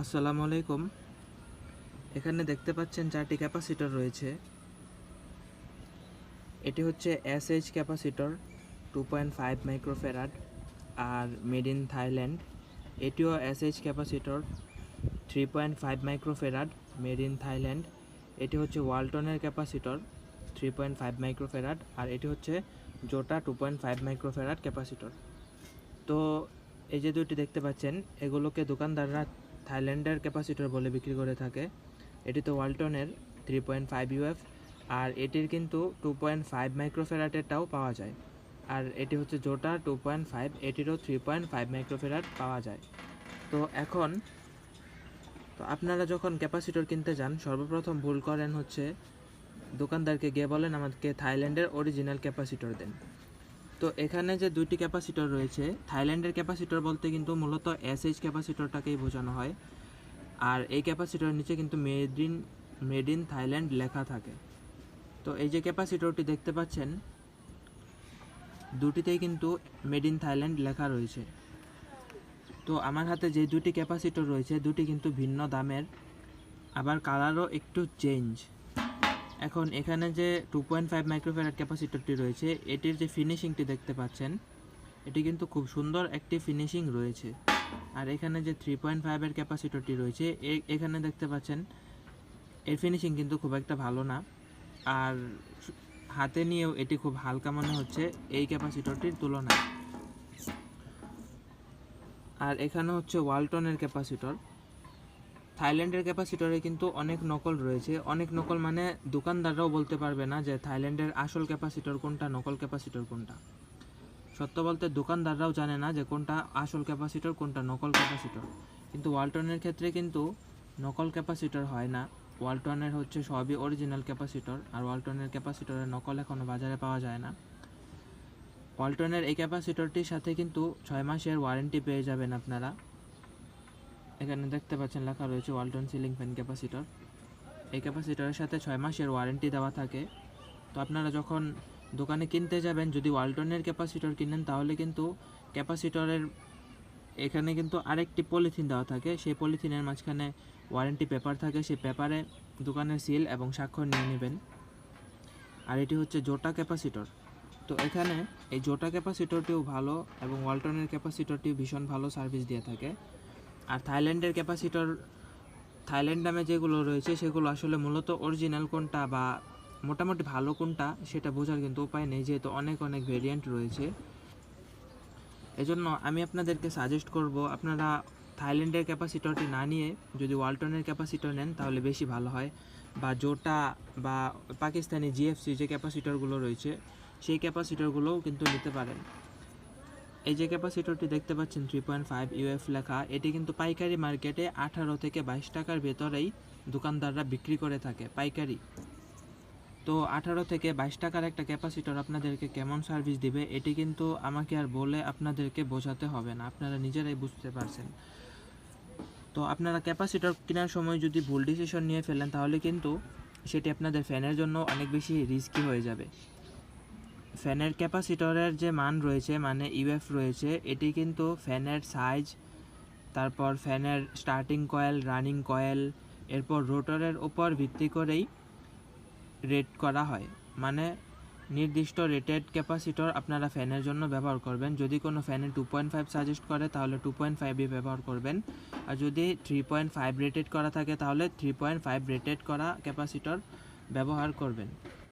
আসসালামু আলাইকুম। এখানে দেখতে পাচ্ছেন চারটি ক্যাপাসিটর রয়েছে। এটি হচ্ছে S H capacitor two point five microfarad R made in Thailand এটিও S H capacitor three point five microfarad made in Thailand এটি হচ্ছে ওয়ালটনের capacitor three point five microfarad আর এটি হচ্ছে জোটা two point five microfarad capacitor. তো এই যে দুটি দেখতে পাচ্ছেন, এগুলোকে দোকানদাররা থাইল্যান্ডের ক্যাপাসিটর বলে বিক্রি করে থাকে। এটি তো ওয়ালটনের থ্রি পয়েন্ট ফাইভ ইউএফ আর এটির কিন্তু টু পয়েন্ট ফাইভ মাইক্রোফেরাটেরটাও পাওয়া যায়। আর এটি হচ্ছে জোটা টু পয়েন্ট ফাইভ এটিরও থ্রি পয়েন্ট ফাইভ মাইক্রোফেরাট পাওয়া যায়। তো এখন, তো আপনারা যখন ক্যাপাসিটর কিনতে যান, সর্বপ্রথম ভুল করেন হচ্ছে দোকানদারকে গিয়ে বলেন আমাকে থাইল্যান্ডের অরিজিনাল ক্যাপাসিটর দেন। তো এখানে যে দুইটি ক্যাপাসিটর রয়েছে, থাইল্যান্ডের ক্যাপাসিটর বলতে কিন্তু মূলত এসএইচ ক্যাপাসিটরটাকেই বোঝানো হয়। আর এই ক্যাপাসিটরের নিচে কিন্তু made in made in Thailand লেখা থাকে। তো এই যে ক্যাপাসিটরটি দেখতে পাচ্ছেন, দুটিতেই কিন্তু মেড ইন থাইল্যান্ড লেখা রয়েছে। তো আমার হাতে যে দুটি ক্যাপাসিটর রয়েছে, দুটি কিন্তু ভিন্ন দামের, আবার কালারও একটু চেঞ্জ এখন এখানে যে টু পয়েন্ট ফাইভ মাইক্রোফেরাট ক্যাপাসিটরটি রয়েছে, এটির যে ফিনিশিংটি দেখতে পাচ্ছেন, এটি কিন্তু খুব সুন্দর একটি ফিনিশিং রয়েছে। আর এখানে যে থ্রি পয়েন্ট ফাইভের ক্যাপাসিটরটি রয়েছে এখানে দেখতে পাচ্ছেন, এর ফিনিশিং কিন্তু খুব একটা ভালো না। আর হাতে নিয়েও এটি খুব হালকা মনে হচ্ছে এই ক্যাপাসিটরটির তুলনায়। আর এখানে হচ্ছে ওয়ালটনের ক্যাপাসিটর থাইল্যান্ডের ক্যাপাসিটরে কিন্তু অনেক নকল রয়েছে। অনেক নকল মানে দোকানদাররাও বলতে পারবে না যে থাইল্যান্ডের আসল ক্যাপাসিটর কোনটা, নকল ক্যাপাসিটর কোনটা। সত্য বলতে দোকানদাররাও জানে না যে কোনটা আসল ক্যাপাসিটর, কোনটা নকল ক্যাপাসিটর। কিন্তু ওয়ালটনের ক্ষেত্রে কিন্তু নকল ক্যাপাসিটর হয় না। ওয়ালটনের হচ্ছে সবই অরিজিনাল ক্যাপাসিটর আর ওয়ালটনের ক্যাপাসিটরের নকল এখনও বাজারে পাওয়া যায় না। ওয়ালটনের এই ক্যাপাসিটরটির সাথে কিন্তু ছয় মাসের ওয়ারেন্টি পেয়ে যাবেন আপনারা। এখানে দেখতে পাচ্ছেন লেখা রয়েছে ওয়ালটন সিলিং ফ্যান ক্যাপাসিটর। এই ক্যাপাসিটরের সাথে ছয় মাসের ওয়ারেন্টি দেওয়া থাকে। তো আপনারা যখন দোকানে কিনতে যাবেন, যদি ওয়ালটনের ক্যাপাসিটর কিনেন, তাহলে কিন্তু ক্যাপাসিটরের এখানে কিন্তু আরেকটি পলিথিন দেওয়া থাকে। সেই পলিথিনের মাঝখানে ওয়ারেন্টি পেপার থাকে। সেই পেপারে দোকানের সিল এবং স্বাক্ষর নিয়ে নেবেন। আর এটি হচ্ছে জোটা ক্যাপাসিটর। তো এখানে এই জোটা ক্যাপাসিটরটিও ভালো এবং ওয়ালটনের ক্যাপাসিটরটিও ভীষণ ভালো সার্ভিস দিয়ে থাকে। আর থাইল্যান্ডের ক্যাপাসিটর, থাইল্যান্ড নামে যেগুলো রয়েছে, সেগুলো আসলে মূলত অরিজিনাল কোনটা বা মোটামুটি ভালো কোনটা, সেটা বোঝার কিন্তু উপায় নেই, যেহেতু অনেক অনেক ভেরিয়েন্ট রয়েছে। এজন্য আমি আপনাদেরকে সাজেস্ট করব, আপনারা থাইল্যান্ডের ক্যাপাসিটরটি না নিয়ে যদি ওয়ালটনের ক্যাপাসিটর নেন, তাহলে বেশি ভালো হয়। বা জোটা বা পাকিস্তানি জিএফসি যে ক্যাপাসিটরগুলো রয়েছে, সেই ক্যাপাসিটরগুলোও কিন্তু নিতে পারেন। এই যে ক্যাপাসিটরটি দেখতে পাচ্ছেন থ্রি পয়েন্ট ফাইভ ইউএফ লেখা, এটি কিন্তু পাইকারি মার্কেটে আঠারো থেকে বাইশ টাকার ভেতরেই দোকানদাররা বিক্রি করে থাকে, পাইকারি। তো আঠারো থেকে বাইশ টাকার একটা ক্যাপাসিটর আপনাদেরকে কেমন সার্ভিস দিবে, এটি কিন্তু আমাকে আর বলে আপনাদেরকে বোঝাতে হবে না, আপনারা নিজেরাই বুঝতে পারছেন। তো আপনারা ক্যাপাসিটর কেনার সময় যদি ভুল ডিসিশন নিয়ে ফেলেন, তাহলে কিন্তু সেটি আপনাদের ফ্যানের জন্য অনেক বেশি রিস্কি হয়ে যাবে। ফ্যানের ক্যাপাসিটরের যে মান রয়েছে মানে ইউএফ রয়েছে, এটি কিন্তু ফ্যানের সাইজ, তারপর ফ্যানের স্টার্টিং কয়েল, রানিং কয়েল, এরপর রোটরের ওপর ভিত্তি করেই রেট করা হয়। মানে নির্দিষ্ট রেটেড ক্যাপাসিটর আপনারা ফ্যানের জন্য ব্যবহার করবেন। যদি কোনো ফ্যানে টু পয়েন্ট ফাইভ সাজেস্ট করে, তাহলে টু পয়েন্ট ফাইভই ব্যবহার করবেন। আর যদি থ্রি পয়েন্ট ফাইভ রেটেড করা থাকে, তাহলে থ্রি পয়েন্ট ফাইভ রেটেড করা ক্যাপাসিটর ব্যবহার করবেন।